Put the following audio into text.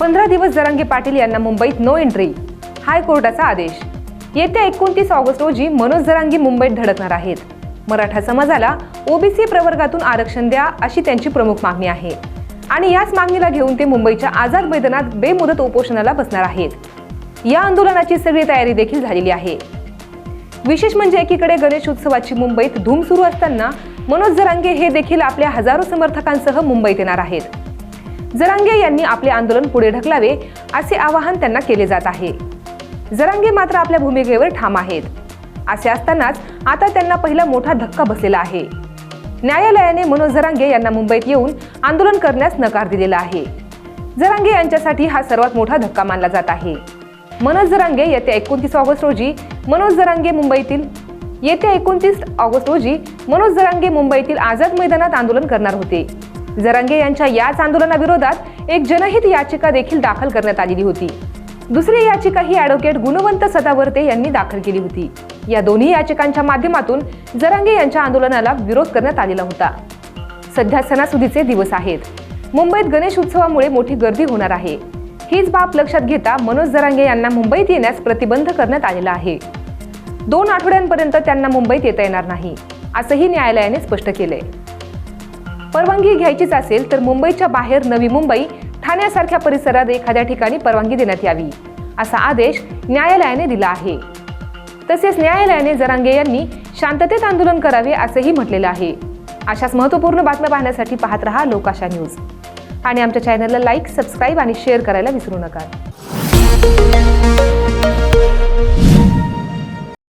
पंधरा दिवस जरांगे पाटील यांना मुंबईत नो एंट्री हायकोर्टाचा आदेश. येत्या एकोणतीस ऑगस्ट रोजी मनोज जरांगी मुंबईत धडकणार आहेत. मराठा समाजाला ओबीसी प्रवर्गातून आरक्षण द्या अशी त्यांची प्रमुख मागणी आहे. आणि याच मागणीला घेऊन ते मुंबईच्या आझाद मैदानात बेमुदत उपोषणाला बसणार आहेत. या आंदोलनाची सगळी तयारी देखील झालेली आहे. विशेष म्हणजे एकीकडे गणेश उत्सवाची मुंबईत धूम सुरू असताना मनोज जरांगे हे देखील आपल्या हजारो समर्थकांसह मुंबईत येणार आहेत. जरांगे यांनी आपले आंदोलन पुढे ढकलावे असे आवाहन त्यांना केले जात आहे. जरांगे मात्र आपल्या भूमिकेवर ठाम आहेत. असे असतानाच आता त्यांना पहिला मोठा धक्का बसलेला आहे. न्यायालयाने मनोज जरांगे यांना मुंबईत येऊन आंदोलन करण्यास नकार दिलेला आहे. जरांगे यांच्यासाठी हा सर्वात मोठा धक्का मानला जात आहे. मनोज जरांगे येत्या एकोणतीस ऑगस्ट रोजी मनोज जरांगे मुंबईतील येत्या एकोणतीस ऑगस्ट रोजी मनोज जरांगे मुंबईतील आझाद मैदानात आंदोलन करणार होते. जरांगे यांच्या याच आंदोलनाविरोधात एक जनहित याचिका देखील दाखल करण्यात आलेली होती. दुसरी याचिका ही ॲडव्होकेट गुणवंत सदावर्ते यांनी दाखल केली होती. या दोन्ही याचिकांच्या माध्यमातून जरांगे यांच्या आंदोलनाला विरोध करण्यात आलेला होता. सध्या सणासुदीचे दिवस आहेत. मुंबईत गणेश उत्सवामुळे मोठी गर्दी होणार आहे. हीच बाब लक्षात घेता मनोज जरांगे यांना मुंबईत येण्यास प्रतिबंध करण्यात आलेला आहे. दोन आठवड्यांपर्यंत त्यांना मुंबईत येता येणार नाही असंही न्यायालयाने स्पष्ट केलंय. परवानगी घ्यायचीच असेल तर मुंबईच्या बाहेर नवी मुंबई ठाण्यासारख्या परिसरात एखाद्या ठिकाणी परवानगी देण्यात यावी असा आदेश न्यायालयाने दिला आहे. तसेच न्यायालयाने जरांगे यांनी शांततेत आंदोलन करावे असंही म्हटलेलं आहे. अशाच महत्त्वपूर्ण बातम्या पाहण्यासाठी पाहत रहा लोकाशा न्यूज. आणि आमच्या चॅनलला लाईक सबस्क्राईब आणि शेअर करायला विसरू नका.